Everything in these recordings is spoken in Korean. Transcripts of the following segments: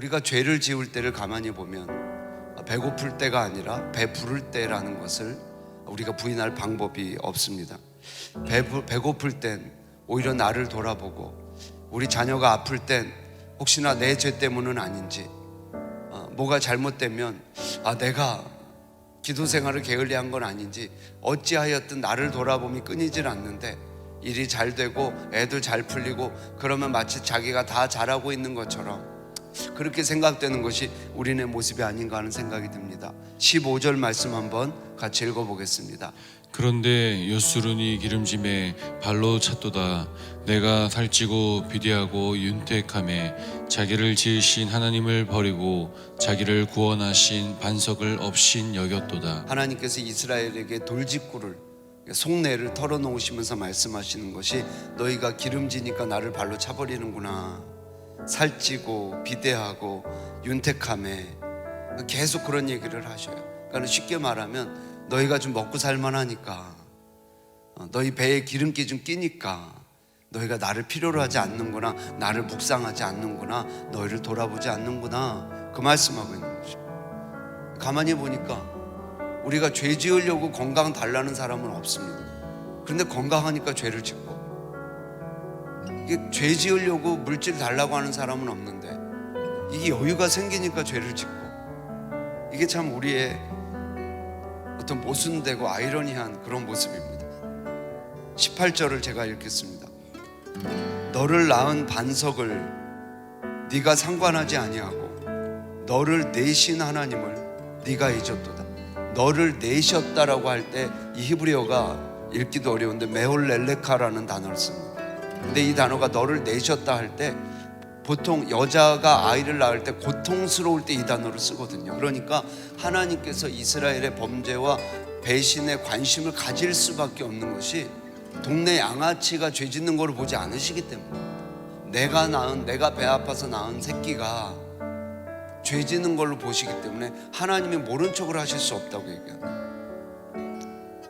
우리가 죄를 지을 때를 가만히 보면 배고플 때가 아니라 배 부를 때라는 것을 우리가 부인할 방법이 없습니다. 배부, 배고플 땐 오히려 나를 돌아보고 우리 자녀가 아플 땐 혹시나 내 죄 때문은 아닌지 어, 뭐가 잘못되면 아 내가 기도 생활을 게을리한 건 아닌지 어찌하였든 나를 돌아봄이 끊이질 않는데 일이 잘 되고 애들 잘 풀리고 그러면 마치 자기가 다 잘하고 있는 것처럼 그렇게 생각되는 것이 우리네 모습이 아닌가 하는 생각이 듭니다. 15절 말씀 한번 같이 읽어보겠습니다. 그런데 요수run이 기름짐에 발로 찼도다 내가 살찌고 비대하고 윤택함에 자기를 지으신 하나님을 버리고 자기를 구원하신 반석을 없인 여겼도다 하나님께서 이스라엘에게 돌직구를 속내를 털어놓으시면서 말씀하시는 것이 너희가 기름지니까 나를 발로 차버리는구나 살찌고 비대하고 윤택함에 계속 그런 얘기를 하셔요. 그러니까 쉽게 말하면 너희가 좀 먹고 살만하니까 어, 너희 배에 기름기 좀 끼니까 너희가 나를 필요로 하지 않는구나 나를 묵상하지 않는구나 너희를 돌아보지 않는구나. 그 말씀하고 있는 것입니다 가만히 보니까 우리가 죄 지으려고 건강 달라는 사람은 없습니다. 그런데 건강하니까 죄를 짓고 이게 죄 지으려고 물질 달라고 하는 사람은 없는데 이게 여유가 생기니까 죄를 짓고 이게 참 우리의 어떤 모순되고 아이러니한 그런 모습입니다. 18절을 제가 읽겠습니다. 너를 낳은 반석을 네가 상관하지 아니하고 너를 내신 하나님을 네가 잊었도다. 너를 내셨다라고 할 때 이 히브리어가 읽기도 어려운데 메올렐레카라는 단어를 씁니다. 근데 이 단어가 너를 내셨다 할 때 보통 여자가 아이를 낳을 때 고통스러울 때 이 단어를 쓰거든요. 그러니까 하나님께서 이스라엘의 범죄와 배신에 관심을 가질 수밖에 없는 것이 동네 양아치가 죄 짓는 거를 보지 않으시기 때문에 내가 낳은 내가 배 아파서 낳은 새끼가 죄 짓는 걸로 보시기 때문에 하나님이 모른 척을 하실 수 없다고 얘기합니다.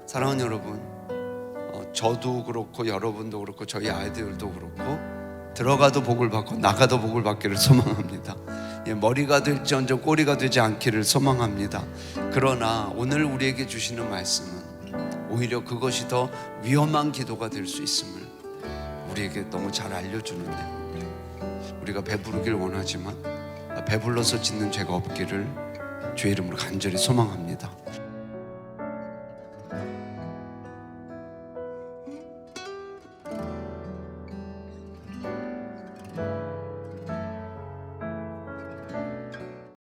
사랑하는 여러분, 어, 저도 그렇고 여러분도 그렇고 저희 아이들도 그렇고 들어가도 복을 받고 나가도 복을 받기를 소망합니다. 예, 머리가 될지언정 꼬리가 되지 않기를 소망합니다. 그러나 오늘 우리에게 주시는 말씀은 오히려 그것이 더 위험한 기도가 될 수 있음을 우리에게 너무 잘 알려주는데 우리가 배부르길 원하지만 배불러서 짓는 죄가 없기를 주의 이름으로 간절히 소망합니다.